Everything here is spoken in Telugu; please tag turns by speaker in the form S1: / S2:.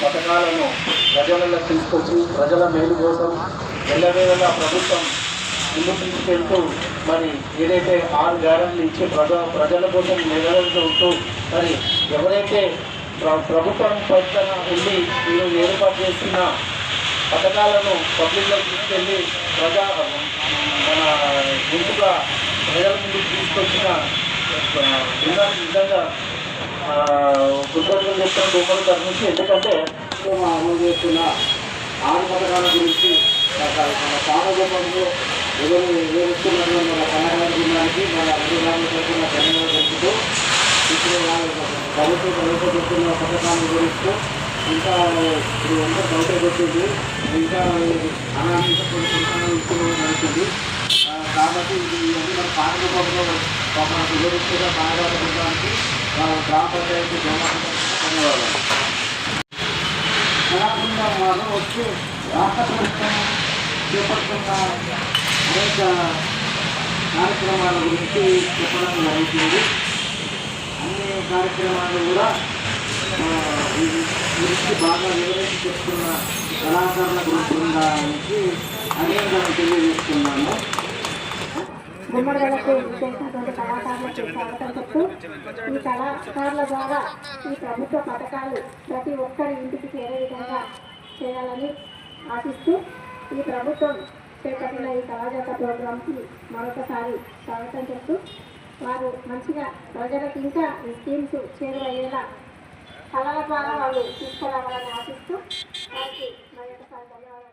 S1: పథకాలను ప్రజలలో తీసుకొచ్చి ప్రజల మేలు కోసం వెళ్ళవేళలా ప్రభుత్వం ముందుకు తీసుకెళ్తూ మరి ఏదైతే ఆరు గ్యారెంట్లు ఇచ్చి ప్రజ ప్రజల కోసం నిలబడుతూ మరి ఎవరైతే ప్రభుత్వం పక్కన ఉండి మీరు ఏర్పాటు చేస్తున్న పథకాలను పబ్లిక్లో తీసుకెళ్ళి ప్రజా మన ముందుగా ప్రజల ముందుకు తీసుకొచ్చిన విధంగా నిజంగా చెప్తున్న బొమ్మలు తరఫు ఎందుకంటే మేము అమలు చేస్తున్న ఆరు గురించి మన పాడగొప్పంలో ఎవరు వివరిస్తున్నారు మన కన్నడ జిల్లానికి మన అభివృద్ధి చేస్తున్న ధన్యవాదాలు తెలుపుతూ ఇప్పుడు వాళ్ళు ప్రభుత్వం చెప్తున్న పథకాన్ని వివరిస్తూ ఇంకా ఇప్పుడు ఎంత డౌట్ అయిపోతుంది ఇంకా అనాథ కొన్ని పథకాలు నడుస్తుంది. కాబట్టి ఇది ఇవన్నీ మన పాడగొప్పంలో మనకు వివరిస్తున్న పాడగొప్పడానికి గ్రామ పంచాయతీ ధన్యవాదాలు కళాకుండా వారు వచ్చి రాష్ట్ర ప్రభుత్వం చేపడుతున్న అనేక కార్యక్రమాల గురించి చెప్పడం జరుగుతుంది అన్ని కార్యక్రమాలు కూడా ఈ గురించి బాగా వివరించి చెప్తున్న కళాకారుల గురించి అనేక తెలియజేస్తున్నాము
S2: గుమ్మడిదలకు చేసినటువంటి కళాకారులకు స్వాగతం చెప్తూ ఈ కళాకారుల ద్వారా ఈ ప్రభుత్వ పథకాలు ప్రతి ఒక్కరి ఇంటికి చేరే విధంగా చేయాలని ఆశిస్తూ ఈ ప్రభుత్వం చేపట్టిన ఈ కళాజాత ప్రోగ్రాంకి మరొకసారి స్వాగతం చెప్తూ వారు మంచిగా ప్రజలకు ఇంకా ఈ స్కీమ్స్ చేరువయ్యేలా కళల ద్వారా వాళ్ళు తీసుకురావాలని ఆశిస్తూ వారికి మరొకసారి ధన్యవాదాలు.